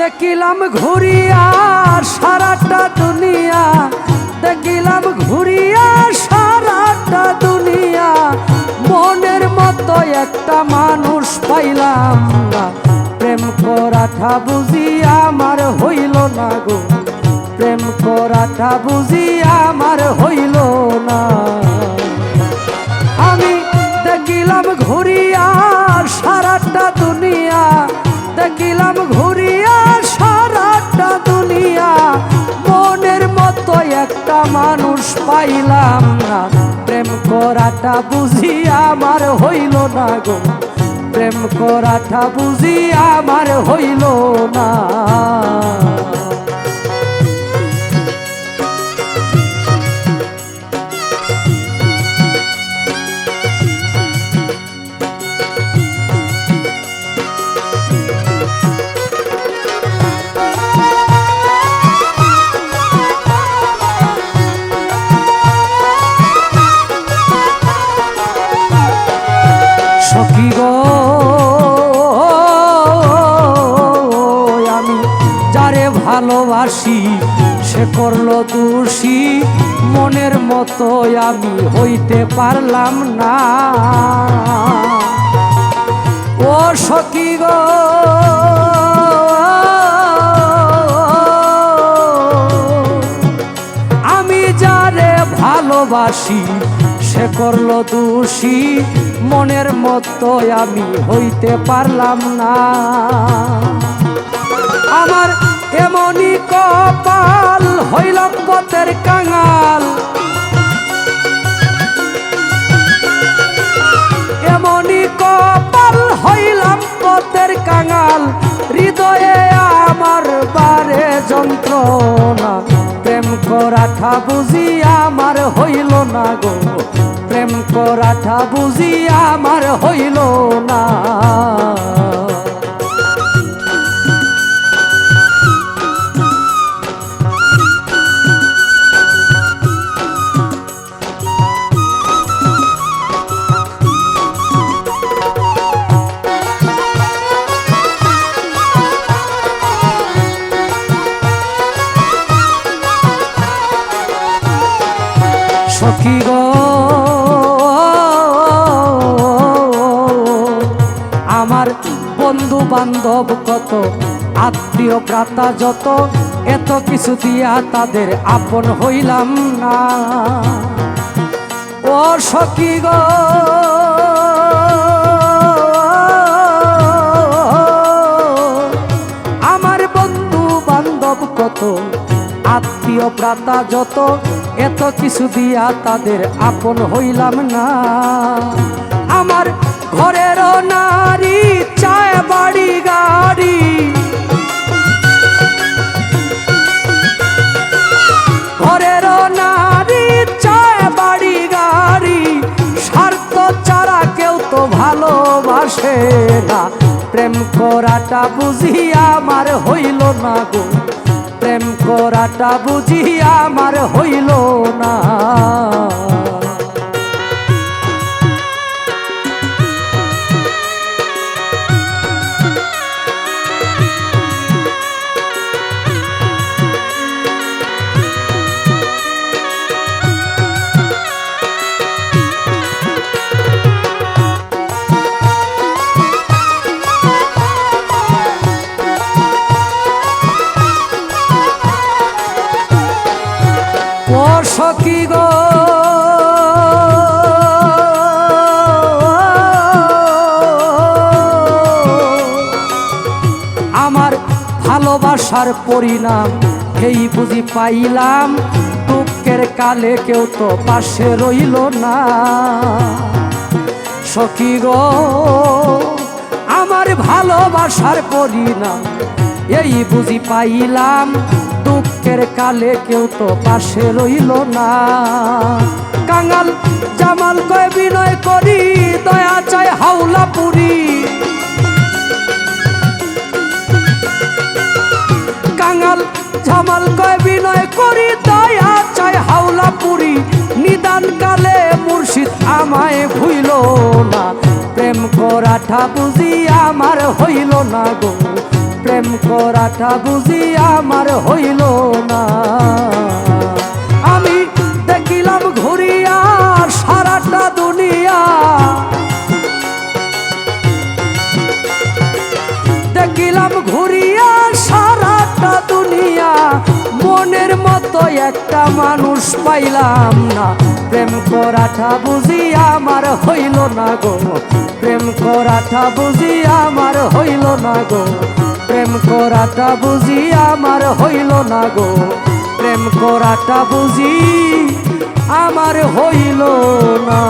দেখিলাম ঘুরিয়া সারাটা দুনিয়া। দেখিলাম ঘুরিয়া সারাটা একটা মানুষ পাইলাম না। প্রেম করাটা বুঝি আমার হইল না গো। প্রেম করাটা বুঝি আমার হইল না। আমি দেখিলাম ঘুরিয়া সারাটা দুনিয়া। দেখিলাম ঘুরিয়া সারাটা দুনিয়া। মনের মতো একটা মানুষ পাইলাম না। প্রেম করাটা বুঝি আমার হইল না গো। প্রেম করাটা বুঝি আমার হইল না। ভালোবাসি সে করল দোষী। মনের মতো আমি হইতে পারলাম না। ও সখী গো, আমি যারে ভালোবাসি, সে করল দোষী। মনের মতো আমি হইতে পারলাম না। আমার হইলাম পথের কাঙাল। এমনই কপাল হইলাম পথের কাঙাল। হৃদয়ে আমার বারে যন্ত্রণা। প্রেম করাটা বুঝি আমার হইল না গো। সখী গো। আমার বন্ধু বান্ধব কত, আত্মীয় প্রাতা যত, এত কিছু দিয়া তাদের আপন হইলাম না। ও সখী গো, আমার বন্ধু বান্ধব কত, আত্মীয় প্রাতা যত এত কিছু দিয়া তাদের আপন হইলাম না। আমার ঘরের নারী, চায় বাড়ি, গাড়ি। ঘরের নারী, চায় বাড়ি, গাড়ি। স্বার্থ ছাড়া কেউ তো ভালোবাসে না। প্রেম করাটা বুঝি আমার হইল না গো। প্রেম করাটা বুঝি আমার হইল না। ভালোবাসার পরিণাম, এই বুঝি পাইলাম, দুঃখের কালে কেউ তো পাশে রইল না। সখী গো, আমার ভালোবাসার পরিণাম, এই বুঝি পাইলাম দুঃখ দুঃখের কালে কেউ তো পাশে রইল না। কাঙাল জামাল কয়, বিনয় করি, দয়া চায় হাওলা পুরী জামাল কয় বিনয় করি, দয়া চাই হাওলা পুরি। নিদান কালে মুর্শিদ আমায় ভুইল না। প্রেম করাটা বুঝি আমার হইল না গো। প্রেম করাটা বুঝি আমার হইল না। একটা মানুষ পাইলাম না। প্রেম করাটা বুঝি আমার হইল না গো। প্রেম করাটা বুঝি আমার হইল না গো। প্রেম করাটা বুঝি আমার হইল না গো। প্রেম করাটা বুঝি আমার হইল না।